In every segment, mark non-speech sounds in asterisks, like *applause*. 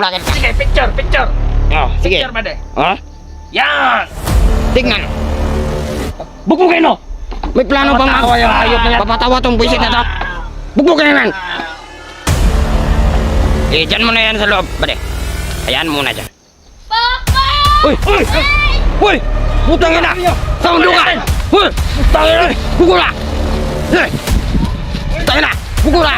Ka? Sige, picture, picture. Oh, sige. Picture ba de? Oh, Yan! tingnan. Bugbugin mo! May plano pa yung hayop na yan. Papatawa tong buisit na to. Bugbog na yan. Eh, dyan mo na yan sa loob, bade. Ayan muna dyan. Papa! Uy! Uy! Uy! Putang ina! Sa ulo ka! Uy! Putang ina! Bugula! Uy! Putang ina! Bugula!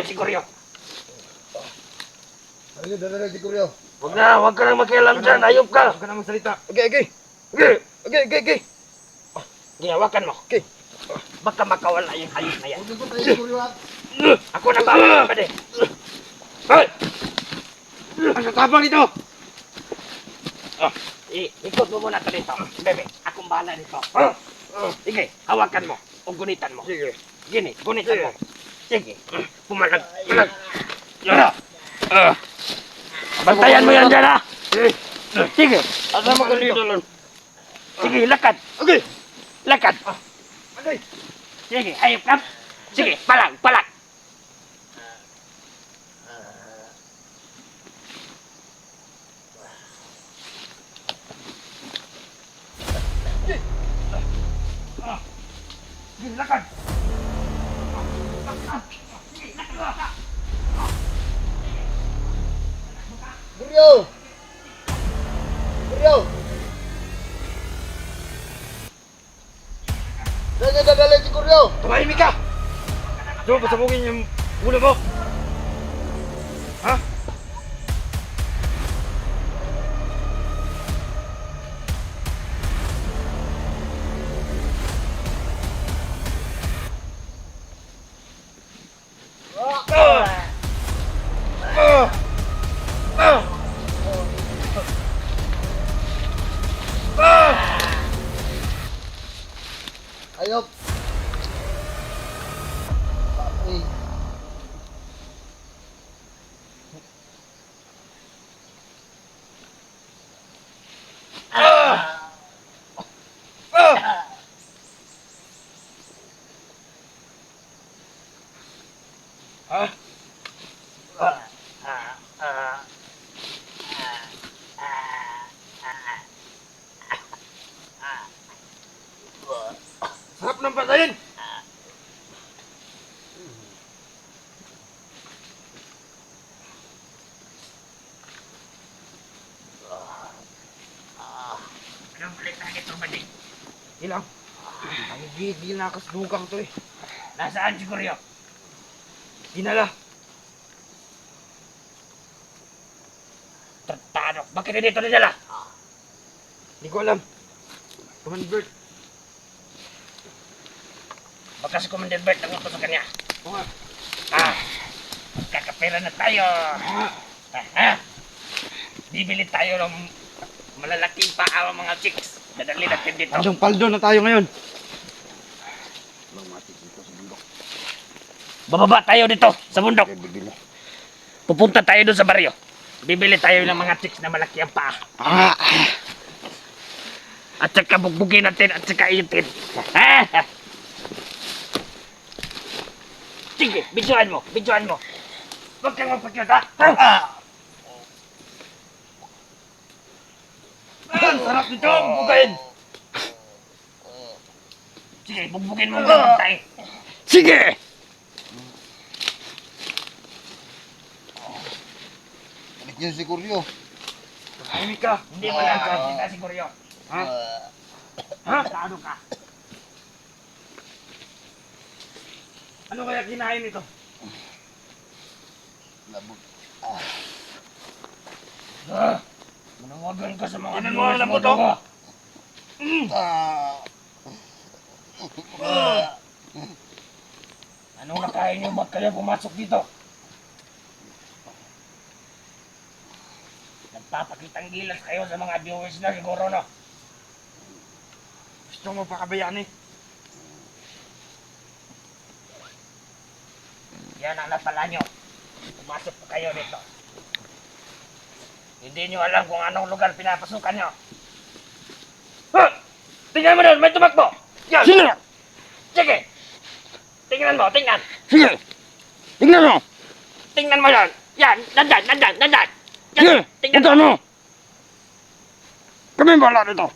Pagkawalan mo yan si Kuryo. Ano dala si Kuryo? Huwag na, huwag ka nang makialam dyan. Ayop ka. Huwag ka na magsalita. Okay, okay. Sige, Okay, okay, okay. sige, hawakan mo. Okay. Baka makawala yung hayop na yan. Huwag tayo Kuryo. Ako na bawa, pare. Hoy! Ang kakapal nito! Oh, ikot mo muna ito dito. Bebe, akong bahala dito. Oh, oh, sige, hawakan mo. O gunitan mo. Sige. Gini, gunitan mo. Sige. Pumalag. Pumalag. Yan. Ah. Bantayan mo yan dyan, ha? Sige. Asa mo dito, Lon? Sige, lakad. Okay. Lakad. Okay. Sige, hayop ka. Sige, palag, palag. Sige, lakad. Kuryo! Kuryo! Saan niya dadala si Kuryo? Tumahimik ka! Doon, pasabugin yung ulo mo. Sarap ng patayin! Anong balik na ito, Bading? Ilang. Ang gigil na kasdugang to eh. Nasaan si Kuryo? Dinala. Tratado. Bakit hindi ito nidala? Hindi ko alam. Commander. Baka si Commander Bert ang utos sa kanya. Oo nga. Ah, magkakapera na tayo. Ah, ah. Bibili tayo ng malalaking paa mga chicks. Dadali natin dito. Andong paldo na tayo ngayon. Bababa tayo dito sa bundok. Pupunta tayo doon sa baryo. Bibili tayo ng mga chicks na malaki ang paa. Ah, At saka bugbugin natin at saka itin. Ah! *laughs* Sige, bidyoan mo, bidyoan mo. Huwag kang magpakyot, ha? Ah! Ang sarap nito, bugayin. Sige, bugbugin mo mga tayo. sige! Niyo si Kuryo. Tahimik ka. Hindi mo lang kasi na siguro yun. Ha? Ha? Tado ka. Ano kaya kinain ito? Labot. Ah! Manawagan ka sa mga Tinan mo viewers ang mo lambot, oh. to. Ah! Anong nakain niyo? Ba't kayo pumasok dito? Nagpapakitang gilas kayo sa mga viewers na siguro, no? Gusto mo pa kabayani? Yan ang napala nyo. Pumasok po kayo dito. Hindi nyo alam kung anong lugar pinapasukan nyo. Huh! Tingnan mo doon, may tumakbo! Yan! Sino yan? Sige! Tingnan mo, tingnan! Sige. Tingnan mo. Tingnan mo yan! Yan! Nandyan! Nandyan! Nandyan! Yan! Sige. Tingnan Punta mo. Kami bala dito.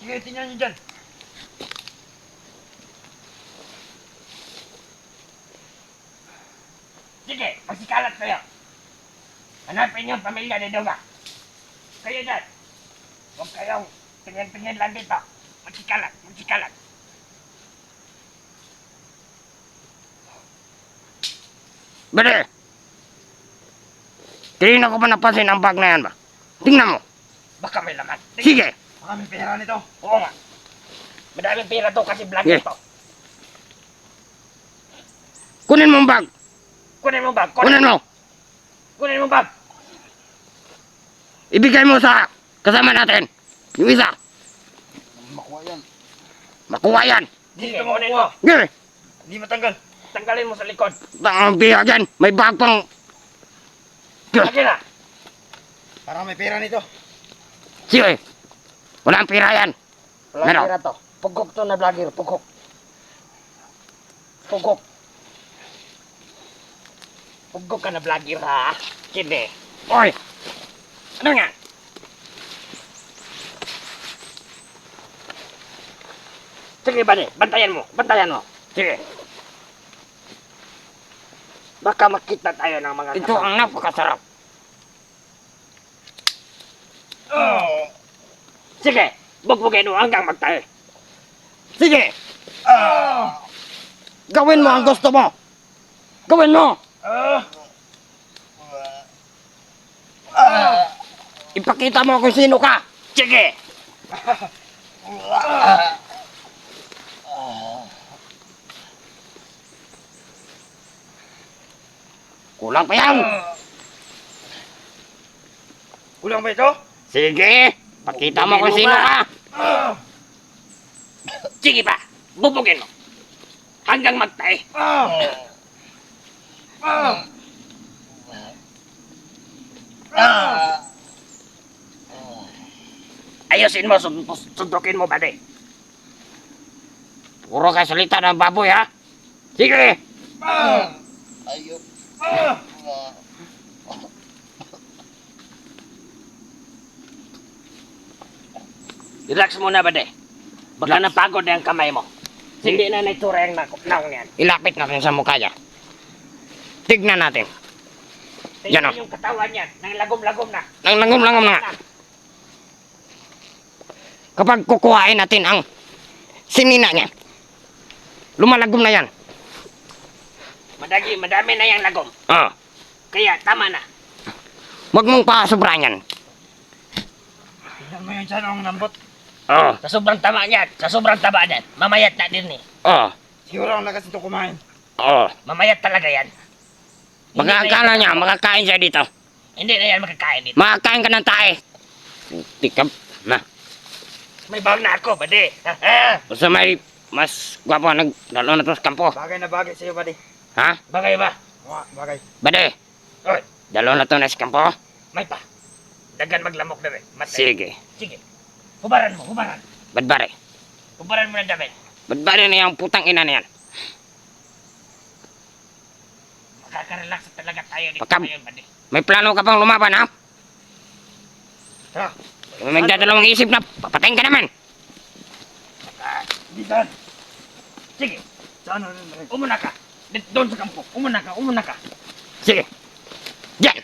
Sige, tingnan nyo dyan! Sige, magsikalat kayo! Hanapin yung pamilya ni Duga! Kayo dyan! Huwag kayong tingin-tingin lang dito! Magsikalat! Magsikalat! Bade. Tingnan ko pa napansin ang bag na yan ba? Tingnan mo. Baka may laman! Sige. Baka may pera nito! Oo nga! Madaming pera to kasi vlog Sige. ito! Kunin mo ang bag. Kunin mo bag! Kunin mo. Kunin mo bag! Ibigay mo sa kasama natin. Yung isa. Makuha yan. Makuha yan. Sige, kunin mo! Sige. Hindi matanggal! Tanggalin mo sa likod! Ang biya dyan. May bag pang... Sige na! Parang may pera nito. Sige. Walang pira yan. Walang Meron. pera to. Pugok to na vlogger, pugok. Pugok. Pugok ka na vlogger ha. Kinde. Oy. Ano nga? Sige ba Bantayan mo. Bantayan mo. Sige. Baka makita tayo ng mga Ito ang napakasarap. Oh. Sige. Bugbugin mo hanggang magtayo. Sige. Oh. Gawin mo ang gusto mo. Gawin mo. Oh. Ipakita mo kung sino ka. Sige. Kulang pa yan. Kulang ba ito? Sige. Pakita mo kung sino ka. Sige pa. Bubugin mo. Hanggang magtayo. Ayusin mo, sund- sundukin mo ba di? Puro ka salita ng baboy ha. Sige. Ayok. Relax muna ba di? Baka napagod na ang kamay mo. Hindi na naitsura yung nak- naong yan. Ilapit natin sa mukha niya. Tignan natin. Yan, Tingnan oh. yung katawan niyan. Nang lagom-lagom na. Nang langom-langom na nga. Kapag kukuhain natin ang sinina niya, lumalagom na yan. Madagi, madami na yung lagom. Oh. Kaya tama na. Huwag mong pasobran yan. Tingnan mo yung sanong nambot. Oh. Sa sobrang tama niyan, sa sobrang taba niyan, mamayat na din eh. Oh. Siguro ang lakas ito kumain. Oh. Mamayat talaga yan. Magkakala niya, makakain siya dito. Hindi na yan makakain dito. Makakain ka ng tae. Tikap na. May bag na ako, bade. Basta may mas gwapo nag lalo na to sa kampo. Bagay na bagay sa'yo, buddy. Ha? Bagay ba? Bagay. Bade, Oy, dalo na to na sa kampo. may pa. Dagan maglamok na. Matay. Sige. Sige. Hubaran mo, hubaran. Badbare. Hubaran mo ng damit. Badbare na yung putang ina na yan. Makaka-relax talaga tayo dito Pagka- ngayon, bade. May plano ka pang lumaban ha? Ha? Kung Magdadalawang isip na papatayin ka naman. Ah, dito. Sige. Saan Umuna ka. Doon sa kampo. Umuna ka, umuna ka. Sige. Diyan.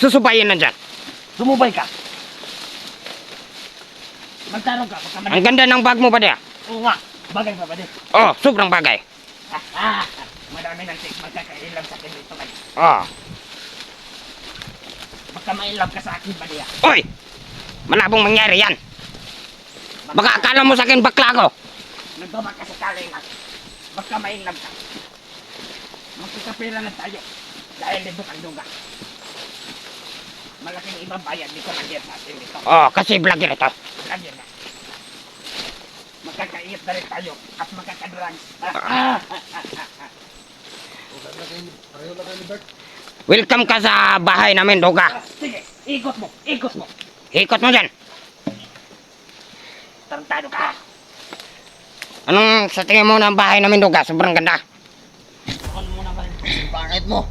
Susubayin na dyan. Sumubay ka. Magtarong ka, baka Ang ganda ng bag mo ba diya? Oo nga. Bagay pa, bade. Oh, sobrang bagay. Ah, ah, madami ng tig magkakailam sa akin dito, bade. Oh. Baka mailab ka sa akin, bade. ah. Oy! Malabong mangyari yan. Baka akala mo sa akin bakla ko. Nagbaba ka sa kalay. Baka mailab ka. Magkikapira na tayo. Dahil dito ang duga. Malaking ibang bayan dito ang sa atin dito. Oh, kasi vlogger ito. Lagi na. Magkakaiyot na rin tayo at magkakadrugs. Ah, ah, ah, ah, ah. Welcome ka sa bahay namin, Duga. Sige, ikot mo, ikot mo. Ikot mo dyan. Tarantado ka. Anong sa tingin mo ng bahay namin, Duga? Sobrang ganda. Ano mo naman? Pangit mo.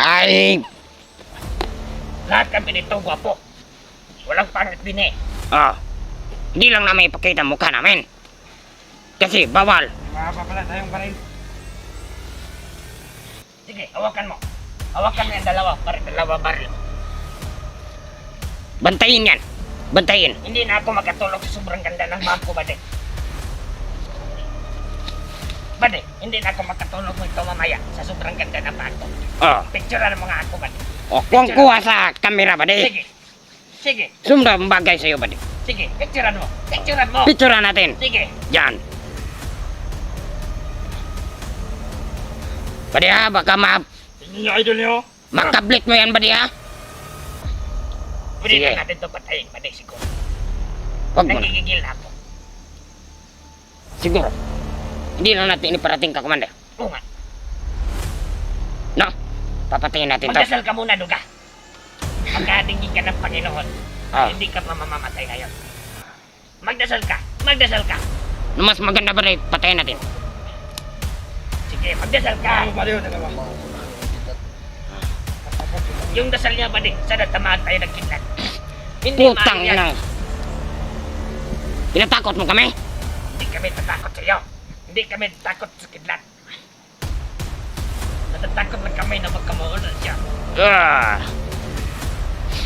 Ay, Lahat kami nito, gwapo. Walang pangit din eh. ah, hindi lang namin ipakita mukha namin. Kasi bawal. Mahaba pala tayong baril. Sige, hawakan mo. Hawakan mo yung dalawa, para dalawa baril. Bantayin yan. Bantayin. Hindi na ako makatulog sa sobrang ganda ng bangko, bade. Bade, hindi na ako makatulog nito mamaya sa sobrang ganda ng bangko. Oh, Picturean mo nga ako, bade. oh kuwang kuha sa kamera ba di? Sige. Sige, Sumda ang bagay sa'yo ba di? sige, picturean mo. Picturean mo. Picturean natin. Sige. Yan. Badi ha, baka ma Tingnan niyo, idol niyo. makablik mo yan, badi ha? Pwede Sige. na natin ito patayin, bade, siguro. Huwag mo na. Nagigigil na ako. Siguro. Hindi lang natin iparating ka, Commander. Oo nga. No? Papatayin natin to. Magdasal ka muna, Duga. Pagkatingin ka ng Panginoon, Ah. hindi ka pa mamamatay ngayon. Magdasal ka. Magdasal ka. No, mas maganda ba rin patayin natin? Sige, magdasal ka. Ano? Dalawa. Yung dasal niya ba di, sana tamaan tayo ng kidlat. Hindi Putang maaari yan. ina. Pinatakot mo kami? Hindi kami tatakot sa iyo. Hindi kami takot sa kidlat. Natatakot lang kami na magkamuulan siya. Ah.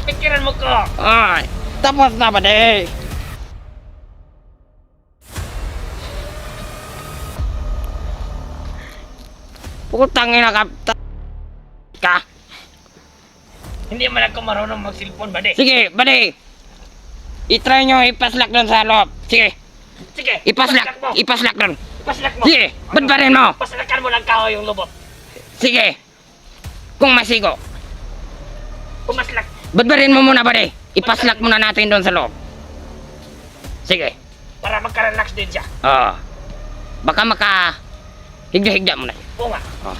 Pikiran mo ko! Ay. Tapos na ba di? Putang ina ka. Ka. Hindi man ako marunong mag-cellphone ba di? Sige, badi. I-try nyo ipaslak doon sa loob. Sige, Sige, ipaslak. mo. Ipaslak doon. Ipaslak mo. Sige, badbarin mo. Paslakan mo ng kahoy yung lubot. Sige. Kung masigo. Pumaslak. Badbarin mo muna, badi. Ipaslak muna natin doon sa loob. Sige. Para magka-relax din siya. Oo. Baka maka... Higda-higda mo na. Oo nga. Oh.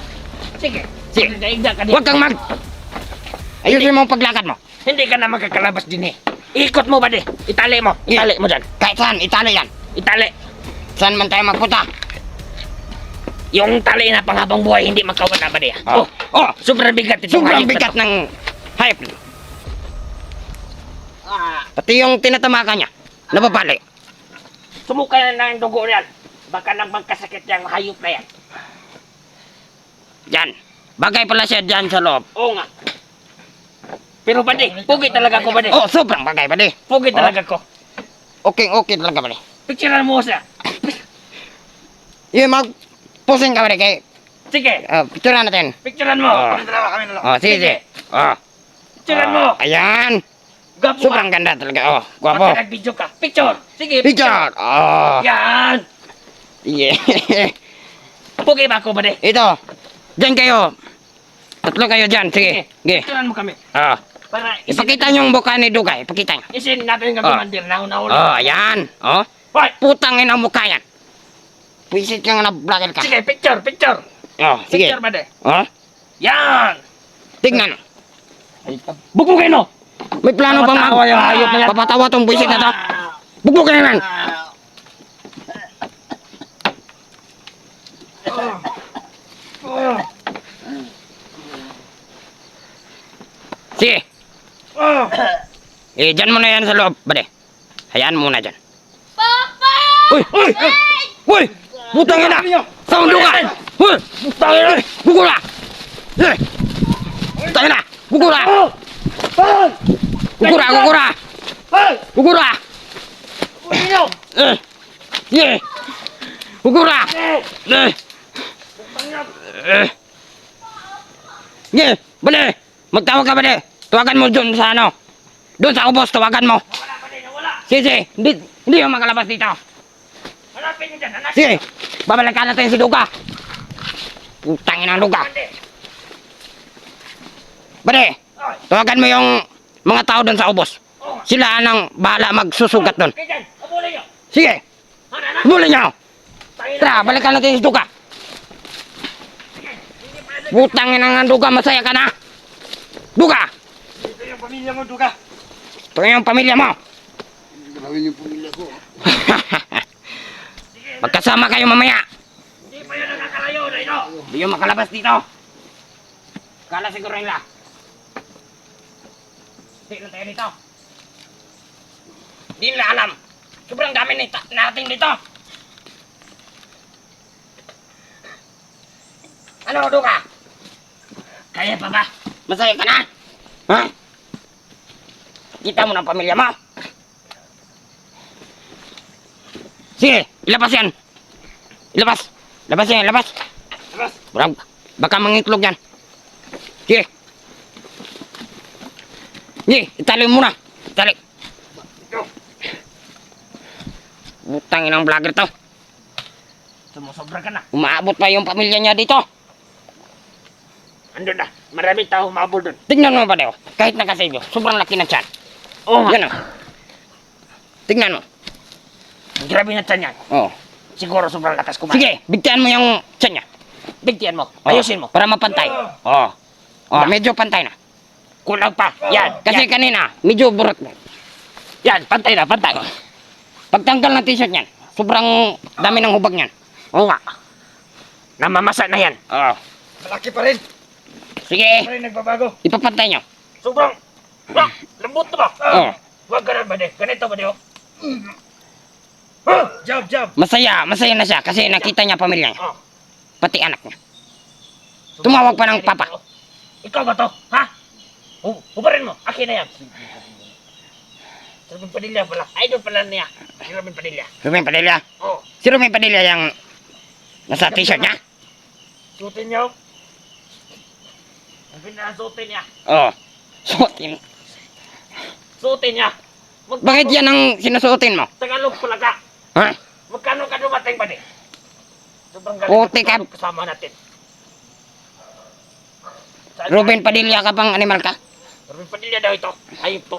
Sige. Sige. Igda ka din. Huwag kang mag... Ayusin mo ang paglakad mo. Hindi ka na magkakalabas din eh. Ikot mo ba di? Itali mo. Itali mo dyan. Kahit saan, itali yan. Itali. Saan man tayo magpunta. Yung tali na panghabang buhay hindi magkawala ba di? Oh. Oh. Oh. Sobrang bigat itong Sobrang bigat ng hayop. Ah, Pati yung tinatamakan niya. Nababali. sumuka na ng dugo niyan. Baka nang magkasakit yung hayop na yan. Yan. Bagay pala siya dyan sa loob. Oo nga. Pero ba di? Pugi talaga ko ba di? Oh, sobrang bagay ba di? Pugi talaga ko. Okay, okay talaga ba di? Picturean mo siya. Yung mag... Pusing ka ba di kay... Sige. Uh, picturean natin. Picturean mo. Oh. Kami dalawa, kami dalawa. Oh, sige, sige. Oh. Picturean mo. Oh, ayan. Gwapo Sobrang ka. ganda talaga. Oh, guwapo. Baka nag-video ka. Picture. Sige, Picture. Oh. Yan. Yeah. *laughs* Pugi ba ako ba di? Ito. Diyan kayo. Tatlo kayo dyan. Sige. Sige. Picturean mo kami. Oh. Para Ipakita niyo yung mukha ni Dugay. Ipakita niyo. Isin natin yung Oh. commander na una-una. Oh, ayan. Oh. Hoy! Putang ina mukha yan. Pwisit kang na-vlogger ka. Sige, picture, picture. Oh, sige. Picture ba de? Oh. Yan! Tignan. Bugbugin mo! May plano bang Papatawa yung hayop na yan. Papatawa tong buisit na to. Bugbugin naman. Sige. Eh, dyan mo na yan sa loob, bade. Hayaan mo na dyan. Papa! Uy! Uy! Uy! Putang ina! Saan ka? Uy! Putang ina! Bukula! Eh! Putang ina! Bukula! Bukura! Bukura! Bukura! Eh! Yeah! Bukura! Eh! Eh! Yeah! Bale! Magtawag ka bale! Tawagan mo dun sa ano? Doon sa ubos, tawagan mo! Wala din, wala! Sige, sige! Hindi, hindi mo makalabas dito! Hanapin niyo dyan, hanapin! Sige, babalikan natin si Duga. Putang ina ng Duga. Bade, tawagan mo yung mga tao doon sa ubos. Sila ang bahala magsusugat doon. Sige, bulin niyo. Tara, balikan natin si Duga. Sige, hindi Putang ina ng duga, masaya ka na. Duga! Ito yung pamilya mo, Duga. Ito yung pamilya mo. Gawin yung pamilya ko. *laughs* Magkasama kayo mamaya. Hindi pa yan nakakalayo, Rino. Hindi yung makalabas dito. Kala siguro nila. Hindi na tayo dito. Hindi nila alam. Sobrang dami natin dito. Ano, Duga? Kaya pa ba? Masaya ka na? Ha? Kita mo ng pamilya mo? Sige, ilabas yan. Ilabas. Labas yan, labas. Labas. Baka, baka mangitlog yan. Sige. Sige, itali muna. Itali. Butang inang vlogger to. Sumusobra ka na. Umaabot pa yung pamilya niya dito. Andun na. Maraming tao humabol doon. Tingnan mo ba daw? Kahit nakasayo, sobrang laki ng tiyan. Oo Yan o. Tingnan mo. Grabe na tiyan yan. Oh. Siguro sobrang lakas kumain. Sige, bigtian mo yung tiyan niya. Bigtian mo. Oh, Ayusin mo. Para mapantay. Oh. Oh, Ba- medyo pantay na. Kulang pa. Yan. Kasi yan. kanina, medyo burat na. Yan. Pantay na. Pantay. Pagtanggal ng t-shirt niyan, sobrang dami ng hubag niyan. Oo nga. Namamasa na yan. Oh. Malaki pa rin. Sige, Ay, nagbabago. ipapantay niyo. Sobrang. Ah, lambot na ba? Oh. Huwag ganun ba de? Ganito ba de? oh? Jab, jab. Masaya, masaya na siya kasi nakita niya pamilya niya, Oh. pati anak niya. Tumawag pa ng papa. Ikaw ba to? Ha? Hu- Hubarin mo. Akin na yan. Robin Padilla pala. Idol pala niya. Si Robin Padilla. Rumen Padilla. Oh. Si Rumen Padilla yung nasa t-shirt niya. Suotin niya. oh. Ang pinasuotin niya. Oh. Suotin. Suotin niya. Mag- Bakit yan ang sinusuotin mo? Tagalog pala ka. Ha? Magkano ka dumating ba di? Sobrang galing Puti ng ka. Kasama natin. Saan- Ruben Padilla ka bang animal ka? Robin Padilla daw ito. Ayop to.